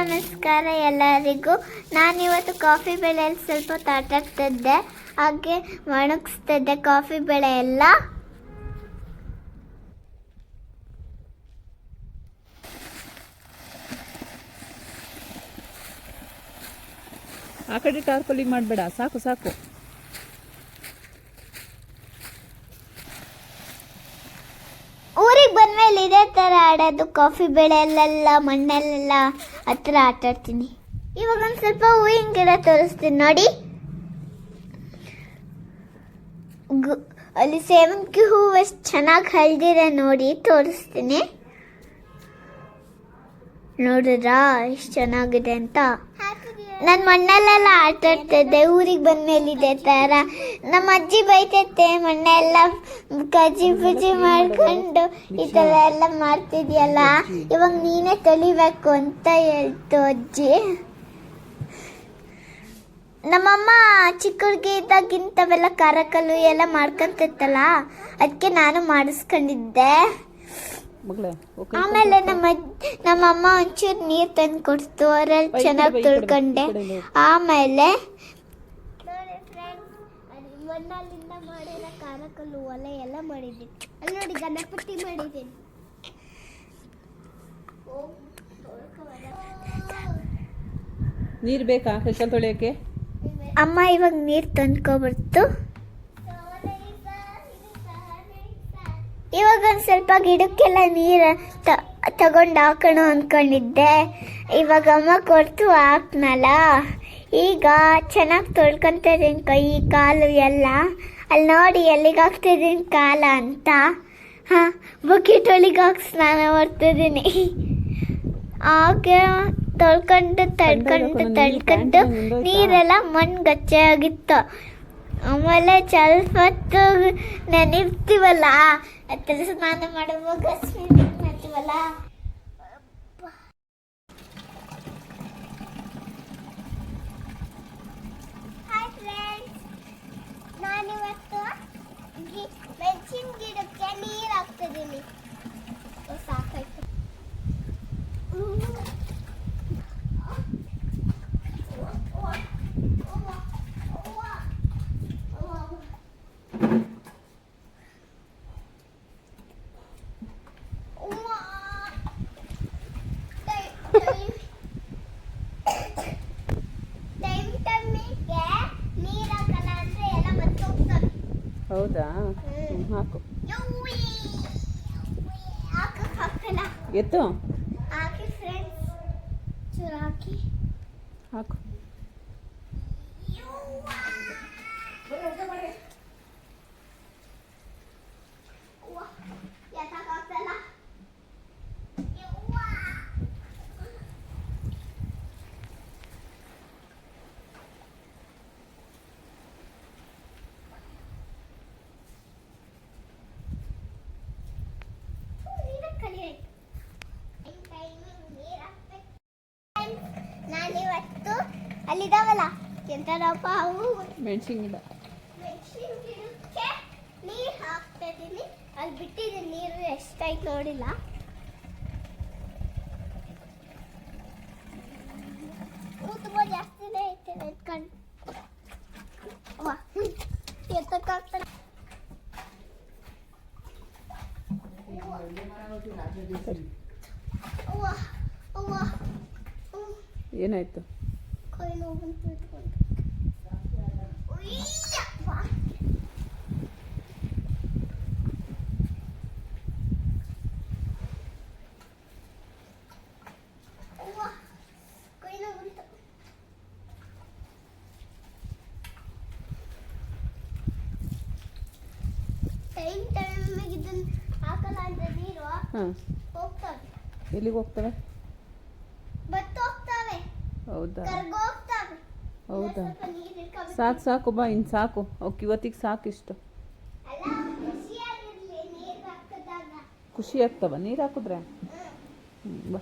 ನಮಸ್ಕಾರ ಎಲ್ಲರಿಗೂ. ನಾನಿವತ್ತು ಕಾಫಿ ಬೆಳೆಯಲ್ಲಿ ಸ್ವಲ್ಪ ತಾಟಾಗ್ತಿದ್ದೆ ಹಾಗೆ ಒಣಗಿಸ್ತಿದ್ದೆ ಕಾಫಿ ಬೆಳೆ ಎಲ್ಲ. ಆ ಕಡೆ ಮಾಡಬೇಡ. ಸಾಕು ಸಾಕು. ಬಂದ್ಮೇಲೆ ಇದೇ ಥರ ಆಡೋದು ಕಾಫಿ ಬೆಳೆಯಲ್ಲೆಲ್ಲ, ಮಣ್ಣಲ್ಲೆಲ್ಲ ಹತ್ರ ಆಟ ಆಡ್ತೀನಿ. ಇವಾಗ ಒಂದು ಸ್ವಲ್ಪ ಹೂವಿನ ಗಿಡ ತೋರಿಸ್ತೀನಿ ನೋಡಿ. ಅಲ್ಲಿ ಸೇವಂತಿಗೆ ಹೂವು ಎಷ್ಟು ಚೆನ್ನಾಗಿ ಹಳ್ದಿದೆ ನೋಡಿ, ತೋರಿಸ್ತೀನಿ. ನೋಡಿದ್ರಾ, ಎಷ್ಟು ಚೆನ್ನಾಗಿದೆ ಅಂತ? ನಾನು ಮಣ್ಣಲ್ಲೆಲ್ಲ ಆಟ ಆಡ್ತಿದ್ದೆ ಊರಿಗೆ ಬಂದ್ಮೇಲೆ ಇದೇ ಥರ ನಮ್ಮ ಅಜ್ಜಿ ಬೈತೈತೆ, ಮಣ್ಣೆಲ್ಲ ಕಜ್ಜಿ ಪುಜಿ ಮಾಡ್ಕೊಂಡು ಈ ಥರ ಎಲ್ಲ ಮಾಡ್ತಿದ್ಯಲ್ಲ, ಇವಾಗ ನೀನೇ ತೊಳಿಬೇಕು ಅಂತ ಹೇಳ್ತು ಅಜ್ಜಿ. ನಮ್ಮಮ್ಮ ಚಿಕ್ಕ ಹುಡುಗಿ ಇದ್ದಾಗ ಇಂಥವೆಲ್ಲ ಖಾರಕಲ್ಲು ಎಲ್ಲ ಮಾಡ್ಕೊಂತಿತ್ತಲ್ಲ, ಅದಕ್ಕೆ ನಾನು ಮಾಡಿಸ್ಕೊಂಡಿದ್ದೆ. ಮಗಳೇ ಆಮೇಲೆ ನಮ್ಮ ನಮ್ಮ ಅಮ್ಮ ಒಂಚೂರು ನೀರ್ ತಂದು ಕೊಡ್ತು ಕಡೆ ಚೆನ್ನಾಗಿ ತೊಳ್ಕೊಂಡೆ. ಆಮೇಲೆ ಮಣ್ಣಲ್ಲಿಂದ ಮಾಡಿರೋ ಕಾರಕಲ್ಲು ಒಲೆ ಎಲ್ಲ ಮಾಡಿದ್ದೀನಿ ಅಲ್ಲಿ ನೋಡಿ ಗಣಪತಿ ಮಾಡಿದ್ದೀನಿ. ನೀರು ಬೇಕಾ? ಕೈಕಾಲು ತೊಳೆಯೋಕ್ಕೆ? ಅಮ್ಮ ಇವಾಗ ನೀರು ತಂದ್ಕೊಬರ್ತು ಇವಾಗ ಒಂದು ಸ್ವಲ್ಪ ಗಿಡಕ್ಕೆಲ್ಲ ನೀರು ತಗೊಂಡು ಹಾಕೋಣ ಅಂದ್ಕೊಂಡಿದ್ದೆ ಇವಾಗ ಅಮ್ಮ ಕೊಡ್ತು ಹಾಕ್ನಲ್ಲ. ಈಗ ಚೆನ್ನಾಗಿ ತೊಳ್ಕೊಂತ ಇದೀನಿ ಕೈ ಕಾಲು ಎಲ್ಲ. ಅಲ್ಲಿ ನೋಡಿ ಎಲ್ಲಿಗೆ ಹಾಕ್ತಿದ್ದೀನಿ ಕಾಲ ಅಂತ. ಹಾಂ ಬಕೆಟ್ ಒಳಗೆ ಹಾಕಿ ಸ್ನಾನ ಮಾಡ್ತಿದ್ದೀನಿ ಹಾಗೆ ತೊಳ್ಕೊಂಡು ತಡ್ಕೊಂಡು ತಡ್ಕೊಂಡು ನೀರೆಲ್ಲ ಮಣ್ಣು ಗಚ್ಚೆ ಆಗಿತ್ತು ಆಮೇಲೆ ಸ್ವಲ್ಪ ಹೊತ್ತು ನೆನಿರ್ತೀವಲ್ಲ? ಹತ್ರ ಸ್ನಾನ ಮಾಡುವಾಗ ಸ್ವಿಮ್ಮಿಂಗ್ ಮಾಡ್ತೀವಲ್ಲ? ನಾನಿವತ್ತು ಮೆಣಸಿನ ಗಿಡಕ್ಕೆ ನೀರು ಹಾಕ್ತಿದ್ದೀನಿ ಹೌದಾ? ಹಾಕು. ಎತ್ತು? ಹಾಕಿ ಅಲ್ಲಿದಾವಲ್ಲ ಎಂತದಪ್ಪ ಅವು? ಮೆಣಸಿನ ಗಿಡ ಮೆಣಸಿನ ಗಿಡಕ್ಕೆ ನೀರು ಹಾಕ್ತಾ ಇದ್ದೀನಿ. ಅಲ್ಲಿ ಬಿಟ್ಟಿದ್ದೀನಿ ನೀರು ಎಷ್ಟಾಯ್ತು ನೋಡಿಲ್ಲ. ತುಂಬ ಜಾಸ್ತಿನೇ ಐತೆ ವಾ ಎತ್ತಕ್ಕಾಗ್ತಾನೆ ಅವ್ವ ಹ್ಞೂ ಏನಾಯ್ತು ಕೈ ನೋವು ಬಂತು ಇಟ್ಕೊಂಡು ಉಯ್ಯಪ್ಪ. ಅವ್ವ, ಕೈ ನೋವು ಬಂತು. ಟೈಮ್ ಟೈಮಿಗೆ ಇದನ್ನ ಹಾಕಲ್ಲ ಅಂದ್ರೆ ನೀರು ಹಾಂ ಹೋಗ್ತವೆ ಎಲ್ಲಿಗೆ ಹೋಗ್ತವೆ ಬತ್ತು ಹೋಗ್ತವೆ ಹೌದಾ? ಹೌದಾ? ಸಾಕು ಸಾಕು ಬಾ ಇನ್ನು ಸಾಕು. ಅವಕ್ಕೆ ಇವತ್ತಿಗೆ ಸಾಕು ಇಷ್ಟು. ಖುಷಿ ಆಗ್ತವ? ನೀರು ಹಾಕಿದ್ರೆ? ಬಾ.